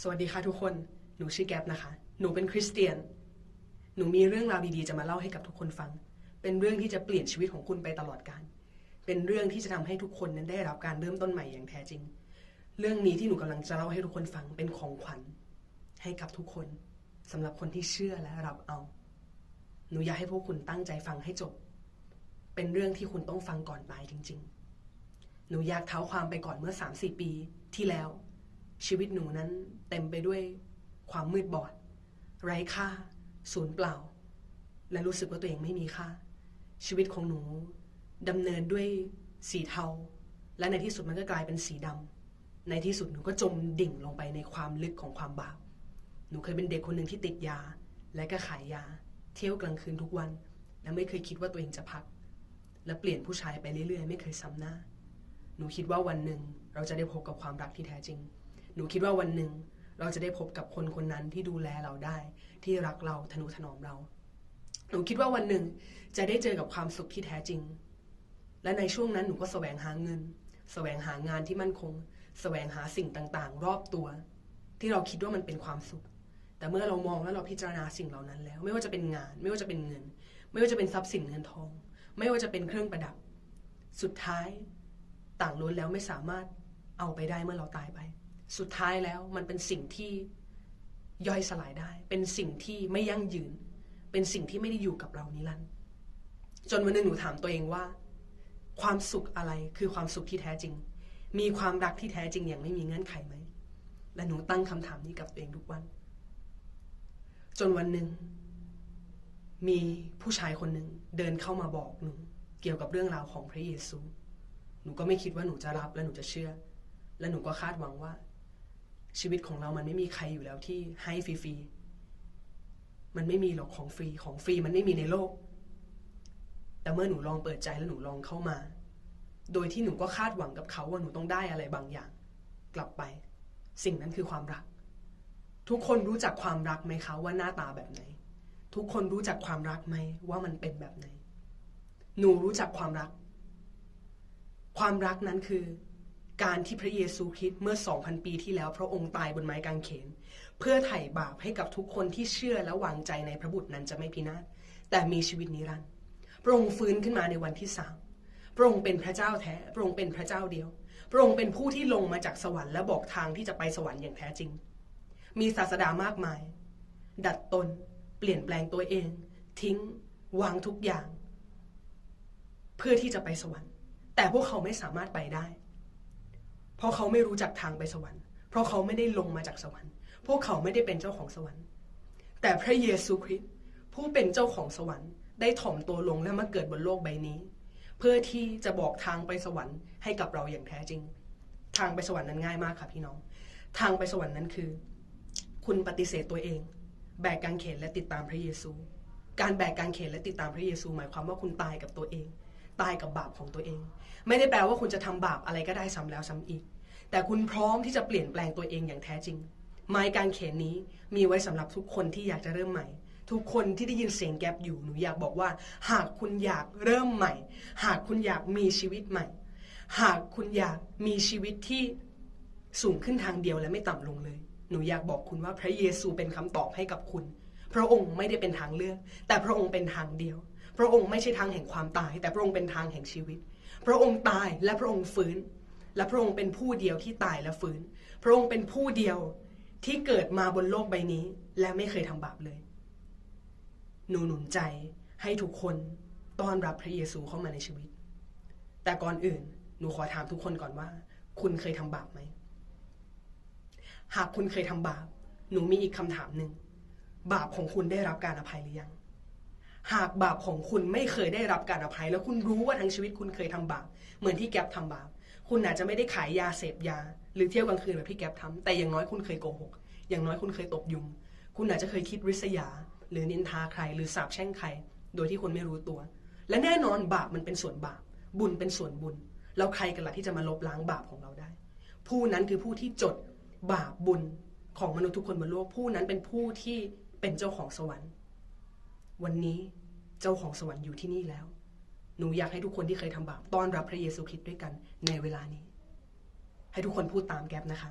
สวัสดีค่ะทุกคน หนูชื่อแก๊ปนะคะ หนูเป็นคริสเตียน หนูมีเรื่องราวดีๆจะมาเล่าให้กับทุกคนฟัง เป็นเรื่องที่จะเปลี่ยนชีวิตของคุณไปตลอดกาล เป็นเรื่องที่จะทำให้ทุกคนนั้นได้รับการเริ่มต้นใหม่อย่างแท้จริง เรื่องนี้ที่หนูกำลังจะเล่าให้ทุกคนฟังเป็นของขวัญ ให้กับทุกคนสำหรับคนที่เชื่อและรับเอา หนูอยากให้พวกคุณตั้งใจฟังให้จบ เป็นเรื่องที่คุณต้องฟังก่อนตายจริง ๆ หนูอยากเท้าความไปก่อนเมื่อ3-4ปีที่แล้ว ชีวิตหนูนั้นเต็มไปด้วยความมืดบอด ไร้ค่าสูญเปล่า และรู้สึกว่าตัวเองไม่มีค่า ชีวิตของหนูดำเนินด้วยสีเทา และในที่สุดมันก็กลายเป็นสีดำในที่สุดหนูก็จมดิ่งลงไปในความลึกของความบาปหนูเคยเป็นเด็กคนหนึ่งที่ติดยา และก็ขายยา เที่ยวกลางคืนทุกวัน และไม่เคยคิดว่าตัวเองจะพัก และเปลี่ยนผู้ชายไปเรื่อยๆ ไม่เคยซ้ำหน้า หนูคิดว่าวันหนึ่งเราจะได้พบกับความรักที่แท้จริง หนูคิดว่าวันหนึ่งเราจะได้พบกับคนคนนั้นที่ดูแลเราได้ ที่รักเราทนุถนอมเรา หนูคิดว่าวันหนึ่งจะได้เจอกับความสุขที่แท้จริง และในช่วงนั้นหนูก็แสวงหาเงิน แสวงหางานที่มั่นคง แสวงหาสิ่งต่างๆ รอบตัว ที่เราคิดว่ามันเป็นความสุข แต่เมื่อเรามองแล้วเราพิจารณาสิ่งเหล่านั้นแล้ว ไม่ว่าจะเป็นงาน ไม่ว่าจะเป็นเงิน ไม่ว่าจะเป็นทรัพย์สินเงินทอง ไม่ว่าจะเป็นเครื่องประดับ สุดท้าย ต่างล้วนแล้วไม่สามารถเอาไปได้เมื่อเราตายไป สุดท้ายแล้วมันเป็นสิ่งที่ย่อยสลายได้ เป็นสิ่งที่ไม่ยั่งยืน เป็นสิ่งที่ไม่ได้อยู่กับเรานิรันดร์จนวันหนึงหนูถามตัวเองว่า ความสุขอะไรคือความสุขที่แท้จริง มีความรักที่แท้จริงอย่างไม่มีเงื่อนไขไหม และหนูตั้งคำถามนี้กับตัวเองทุกวัน จนวันหนึ่ง มีผู้ชายคนหนึ่งเดินเข้ามาบอกหนูเกี่ยวกับเรื่องราวของพระเยซู หนูก็ไม่คิดว่าหนูจะรับและหนูจะเชื่อ และหนูก็คาดหวังว่า ชีวิตของเรามันไม่มีใครอยู่แล้วที่ให้ฟรีๆ มันไม่มีหรอกของฟรี ของฟรีมันไม่มีในโลก แต่เมื่อหนูลองเปิดใจแล้วหนูลองเข้ามา โดยที่หนูก็คาดหวังกับเขาว่าหนูต้องได้อะไรบางอย่าง กลับไป สิ่งนั้นคือความรัก ทุกคนรู้จักความรักไหมคะว่าหน้าตาแบบไหน ทุกคนรู้จักความรักไหมว่ามันเป็นแบบไหน หนูรู้จักความรัก ความรักนั้นคือ การที่พระเยซูคริสต์เมื่อ 2,000 ปีที่แล้ว พระองค์ตายบนไม้กางเขน เพื่อไถ่บาปให้กับทุกคนที่เชื่อและวางใจในพระบุตรนั้นจะไม่พินาศแต่มีชีวิตนิรันดร์พระองค์ฟื้นขึ้นมาในวันที่สามพระองค์เป็นพระเจ้าแท้พระองค์เป็นพระเจ้าเดียว พระองค์เป็นผู้ที่ลงมาจากสวรรค์และบอกทางที่จะไปสวรรค์อย่างแท้จริง มีศาสดามากมาย ดัดตน เปลี่ยนแปลงตัวเอง ทิ้ง วางทุกอย่าง เพื่อที่จะไปสวรรค์ แต่พวกเขาไม่สามารถไปได้ เพราะเขาไม่รู้จักทางไปสวรรค์ เพราะเขาไม่ได้ลงมาจากสวรรค์ พวกเขาไม่ได้เป็นเจ้าของสวรรค์ แต่พระเยซูคริสต์ผู้เป็นเจ้าของสวรรค์ ได้ถ่อมตัวลงและมาเกิดบนโลกใบนี้ เพื่อที่จะบอกทางไปสวรรค์ให้กับเราอย่างแท้จริง ทางไปสวรรค์นั้นง่ายมากค่ะพี่น้อง ทางไปสวรรค์นั้นคือ คุณปฏิเสธตัวเอง แบกกางเขนและติดตามพระเยซู การแบกกางเขนและติดตามพระเยซู หมายความว่าคุณตายกับตัวเอง ตายกับบาปของตัวเอง ไม่ได้แปลว่าคุณจะทำบาปอะไรก็ได้ซ้ำแล้วซ้ำอีก แต่คุณพร้อมที่จะเปลี่ยนแปลงตัวเองอย่างแท้จริงไม้กางเขนนี้มีไว้สำหรับทุกคนที่อยากจะเริ่มใหม่ ทุกคนที่ได้ยินเสียงแกบอยู่หนูอยากบอกว่า หากคุณอยากเริ่มใหม่ หากคุณอยากมีชีวิตใหม่ หากคุณอยากมีชีวิตที่สูงขึ้นทางเดียวและไม่ต่ำลงเลย หนูอยากบอกคุณว่าพระเยซูเป็นคำตอบให้กับคุณ พระองค์ไม่ได้เป็นทางเลือก แต่พระองค์เป็นทางเดียว พระองค์ไม่ใช่ทางแห่งความตาย แต่พระองค์เป็นทางแห่งชีวิต พระองค์ตายและพระองค์ฟื้น และพระองค์เป็นผู้เดียวที่ตายและฟื้น พระองค์เป็นผู้เดียวที่เกิดมาบนโลกใบนี้ และไม่เคยทำบาปเลย หนูหนุนใจให้ทุกคนต้อนรับพระเยซูเข้ามาในชีวิต แต่ก่อนอื่น หนูขอถามทุกคนก่อนว่า คุณเคยทำบาปไหม หากคุณเคยทำบาป หนูมีอีกคำถามหนึ่ง บาปของคุณได้รับการอภัยหรือยัง หากบาปของคุณไม่เคยได้รับการอภัย แล้วคุณรู้ว่าทั้งชีวิตคุณเคยทำบาปเหมือนที่แก๊ปทำบาปคุณอาจจะไม่ได้ขายยาเสพยา หรือเที่ยวกลางคืนแบบที่แก๊ปทำแต่อย่างน้อยคุณเคยโกหก อย่างน้อยคุณเคยตบยุง คุณอาจจะเคยคิดริษยา หรือนินทาใคร หรือสาปแช่งใคร โดยที่คุณไม่รู้ตัว และแน่นอนบาปมันเป็นส่วนบาป บุญเป็นส่วนบุญ แล้วใครกันล่ะที่จะมาลบล้างบาปของเราได้ ผู้นั้นคือผู้ที่จดบาปบุญของมนุษย์ทุกคนบนโลกผู้นั้นเป็นผู้ที่เป็นเจ้าของสวรรค์ วันนี้เจ้าของสวรรค์อยู่ที่นี่แล้ว หนูอยากให้ทุกคนที่เคยทำบาปต้อนรับพระเยซูคริสต์ด้วยกันในเวลานี้ ให้ทุกคนพูดตามแก๊ปนะคะ